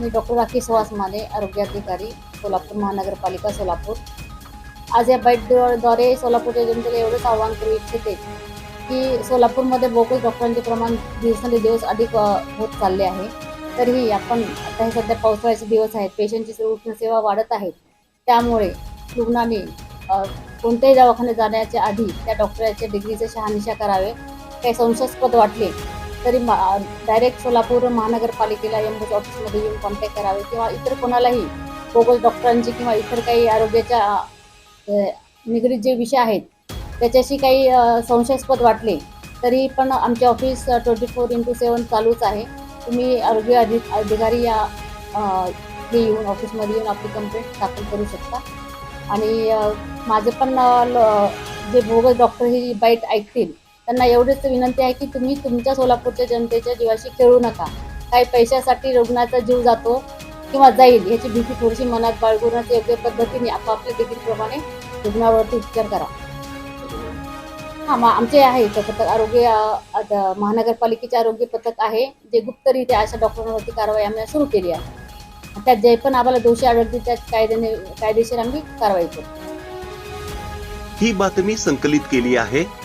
मी doctor Rakhi Suhas Mane आरोग्य अधिकारी सोलापूर महानगरपालिका सोलापूर. आज या बाईटद्वारे सोलापूरच्या जनतेला एवढंच आवाहन करू इच्छिते की सोलापूरमध्ये बोगस डॉक्टरांचे प्रमाण दिवसेंदिवस अधिक होत चालले आहे. तरीही आपण आता हे सध्या पावसाळ्याचे दिवस आहेत. पेशंटची रुग्णसेवा वाढत आहेत त्यामुळे रुग्णांनी कोणत्याही दवाखान्यात जाण्याच्या आधी त्या डॉक्टरांच्या डिग्रीचे शहानिशा करावे. काही संशयास्पद वाटले तरी डायरेक्ट सोलापूर महानगरपालिकेला एम्बुज ऑफिसमध्ये येऊन कॉन्टॅक्ट करावे किंवा इतर कोणालाही बोगस डॉक्टरांची किंवा इतर काही आरोग्याच्या निगडीत जे विषय आहेत त्याच्याशी काही संशयास्पद वाटले तरी पण आमचे office twenty four into seven चालूच आहे. तुम्ही आरोग्य अधि अधिकारी या अ, येऊन ऑफिसमध्ये येऊन आपली कंप्लेंट दाखल करू शकता. आणि माझे पण ल- जे बोगस डॉक्टर ही बाईट ऐकतील त्यांना एवढीच विनंती आहे की तुम्ही तुमच्या सोलापूरच्या जनतेच्या जीवाशी खेळू नका. काही पैशासाठी रुग्णाचा जीव जातो किंवा जाईल याची भीती थोडीशी मनात बाळगूनच योग्य पद्धतीने आपापल्या देखीलप्रमाणे रुग्णावरती उपचार करा. हां मग आमचे आहे पथक आरोग्य महानगरपालिकेचे आरोग्य पथक आहे जे गुप्तरित्या अशा डॉक्टरांवरती कारवाई आम्ही सुरू केली आहे. त्यात जे पण आम्हाला दोषी आढळतील त्यात कायद्याने कायदेशीर आम्ही कारवाई करू. ही बातमी संकलित केली आहे.